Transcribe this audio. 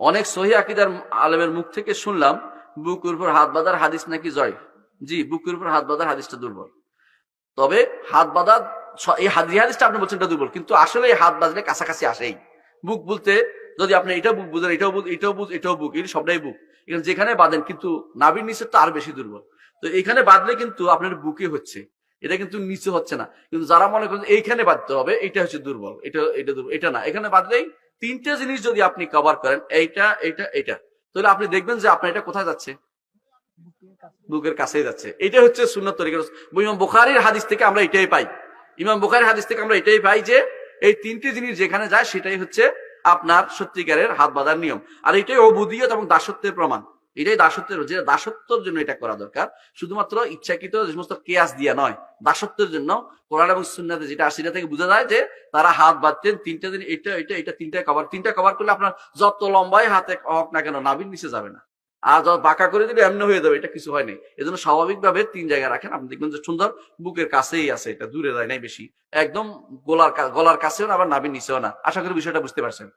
অনেক সহি আকিদার আলেমের মুখ থেকে শুনলাম, বুকের উপর হাত বাঁধার হাদিস নাকি জয়? জি, বুকের উপর হাত বাঁধার হাদিসটা দুর্বল। তবে হাত বাঁধা এই হাদি হাদিসটা আপনি বলছেন এটা দুর্বল, কিন্তু আসলে হাত বাঁধলে কাছাকাছি আসেই। বুক বলতে যদি আপনি এটা বুক বুঝেন এটাও বুক, এটাও বুঝ এটাও বুক, এই সবটাই বুক। এখানে যেখানে বাঁধেন কিন্তু নাবির নিচের তো আর বেশি দুর্বল। তো এখানে বাঁধলে কিন্তু আপনার বুকে হচ্ছে, এটা কিন্তু নিচে হচ্ছে না। কিন্তু যারা মনে করেন এইখানে বাঁধতে হবে, এটা হচ্ছে দুর্বল, এটা এটা দুর্বল, এটা না। এখানে বাঁধলেই তিনটে জিনিস যদি আপনি কভার করেন, এইটা এইটা এটা তাহলে আপনি দেখবেন যে আপনার এটা কোথায় যাচ্ছে? বুকের কাছেই যাচ্ছে। এটা হচ্ছে সুন্নত তরিকা ইমাম বুখারির হাদিস থেকে আমরা এটাই পাই। ইমাম বুখারির হাদিস থেকে আমরা এটাই পাই যে, এই তিনটি জিনিস যেখানে যায়, সেটাই হচ্ছে আপনার সত্যিকারের হাত বাঁধার নিয়ম। আর এটাই অবুদিয়ত এবং দাসত্বের প্রমাণ। এটাই দাসত্বের, যে দাসত্বের জন্য এটা করা দরকার। শুধুমাত্র ইচ্ছাকৃত যে সমস্ত কেয়াস দিয়া নয়, দাসত্বের জন্য কোরআন এবং সুন্নাতে যেটা সেটা থেকে বোঝা যায় যে তারা হাত বাঁধতেন, তিনটা দিন এটা এটা এটা, তিনটা কভার তিনটা কভার করলে আপনার যত লম্বাই হাতে হোক না কেন নাবির নিচে যাবে না। আর যত বাঁকা করে দিলে এমনি হয়ে যাবে, এটা কিছু হয় নাই। এজন্য স্বাভাবিকভাবে তিন জায়গায় রাখেন। আপনি দেখবেন যে সুন্দর বুকের কাছেই আছে এটা, দূরে যায় নাই বেশি। একদম গলার গলার কাছেও না, আবার নাবির নিচেও না। আশা করি বিষয়টা বুঝতে পারছেন।